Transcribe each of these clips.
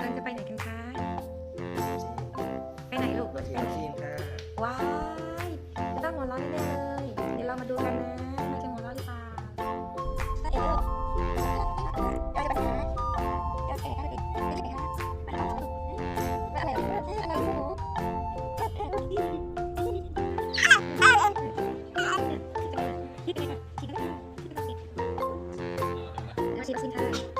กำลังจะไปไหนกันคะ ไปไหนลูก มาฉีดวัคซีนค่ะว้ายจะต้องหัวเราะแน่ๆเลย เดี๋ยวเรามาดูกันนะมันจะหัวเราะหรือเปล่าถ้าเอ๋ลูกเราจะไปไหนเราจะไปไหนเราจะไปไหนอะไรอะไรหนูมาฉีดวัคซีนค่ะ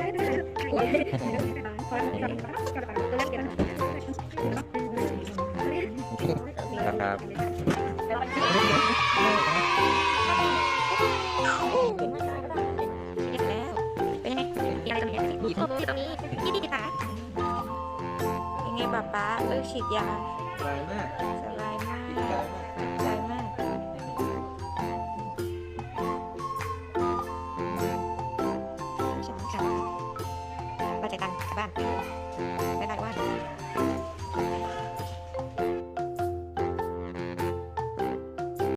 นะครับเอ๊ะมาเลยลูกนะเอ๊ะครับเป็นยังไงมีอะไรตรงนี้มีข้อมือตรงนี้ยี่ดีค่ะยังไงป๊าป๊าเลิกฉีดยาสบายมากสบายมาก ใจกันกลับบ้านบ๊ายบาย